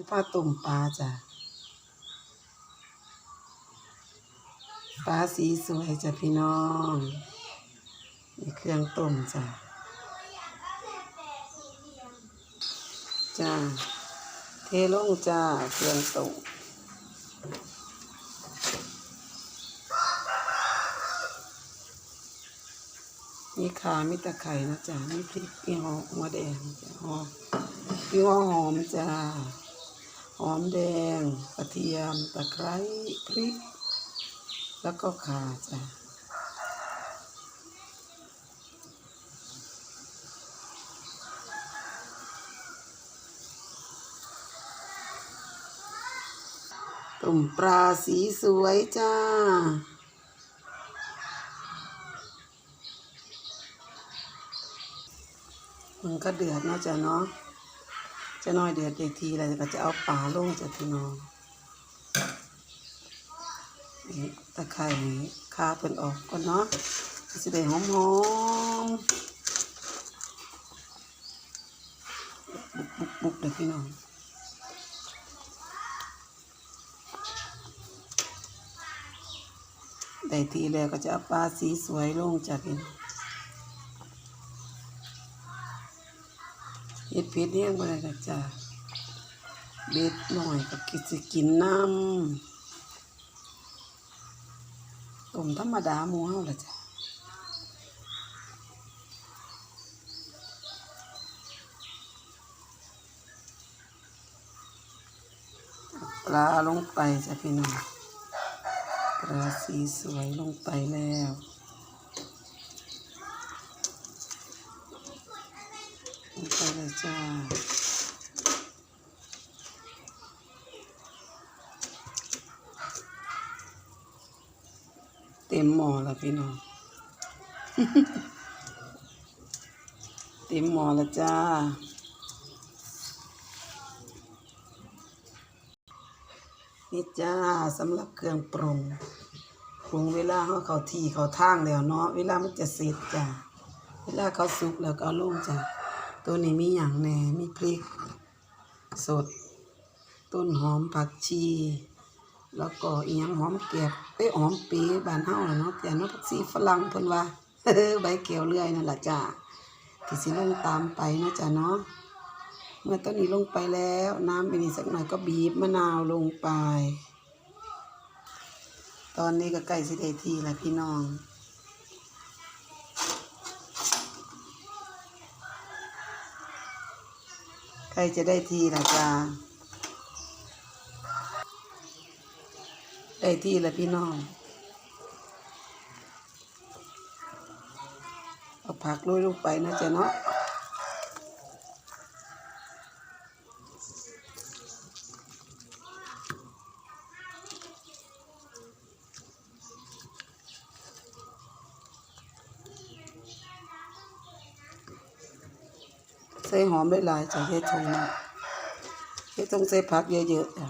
สิพาต้มปลาจ้ะปลาสีสวยจ้ะพี่น้องนี่เครื่องต้มจ้ะจ้าเทลงจ้าเครื่องต้มมีขามีตะไคร่นะจ๊ะมีพริกมีหอมหัวแดงจ้ะหอมมีหัวหอมจ้า หอมแดงกระเทียมตะไคร้พริก แล้วก็ข่าจ้ะต้มปลาสีสวยจ้า มันก็เดือดนะจ้ะเนาะ จะน้อยเดือดอีกทีแล้วก็จะเอาปลาลงจ้ะพี่น้องนี่ตะไคร่คาเปิ่นออกก่อนเนาะสิได้หอมหอมบุกบุกบุกเลยพี่น้องได้ทีแล้วก็จะเอาปลาสีสวยลงจ้ะพี่น้อง เฮ็ดเผ็ดเนี่ยบ่ได้ดอกจ้าเบ็ดหน่อยก็กินสิกินน้ำต้มธรรมดาหมูเฮาล่ะจ้ะปลาลงไปจ้ะพี่น้องปลาสีสวยลงไปแล้ว ลง ไปเลยจ้าเต็มหม้อแล้วพี่น้อง เต็มหม้อแล้วจ้า นี่จ้าสำหรับเครื่องปรุง ปรุงเวลาเขาเขาที่เขาทางแล้วเนาะ เวลามันจะเสร็จจ้า เวลาเขาสุกแล้วก็ลงจ้า ตัวนี้มีอย่างแหน่มีพริก สด ต้นหอมผักชี แล้วก็อีหยังหอมแก็บเอ้ยหอมปีบานเฮาล่ะเนาะแต่เนาะผักชีฝรั่งเพิ่นว่าใบเกี่ยวเลื่อยนั่นล่ะจ้าที่สิลงตามไปเนาะจ้าเนาะเมื่อต้นนี้ลงไปแล้วน้ำไปนี่สักหน่อยก็บีบมะนาวลงไป ตอนนี้ก็ใกล้สิได้ทีแล้วพี่น้อง รจะได้ทีล่ะจ้าได้ที่ละพี่น้องเอาผักโรยลงไปนะจ๊ะเนาะ ใส่หอมได้หลายจากเฮ็ดทงนะเฮ็ดทงใส่ผักเยอะๆจ้ะ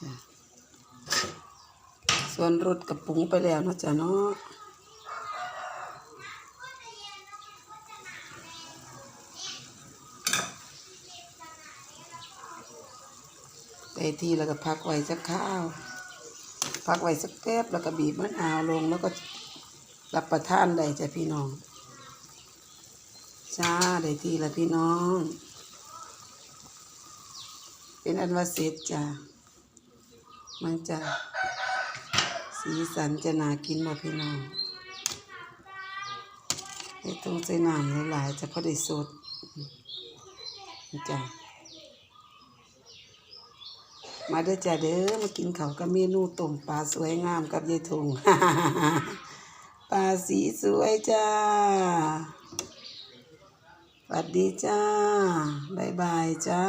จ้ะส่วนรสกับปรุงไปแล้วเนาะจ้ะเนาะไปทีแล้วก็พักไว้สักข้าวพักไว้สักแป๊บแล้วก็บีบมะนาวลงแล้วก็ รับประทานได้จ้ะพี่น้อง จ้าได้ทีล้วพี่น้อง เป็นอันว่าเสร็จจ้ะมันจะสีสันจะน่ากินมาพี่น้องให้ต้องใส่น้ำหลายๆจะพอได้สดจ้ะมาเด้อจ้ะเด้อมากินเขากับเมนูต้มปลาสวยงามกับยายทง สีสวยจ้า สวัสดีจ้า บ๊ายบายจ้า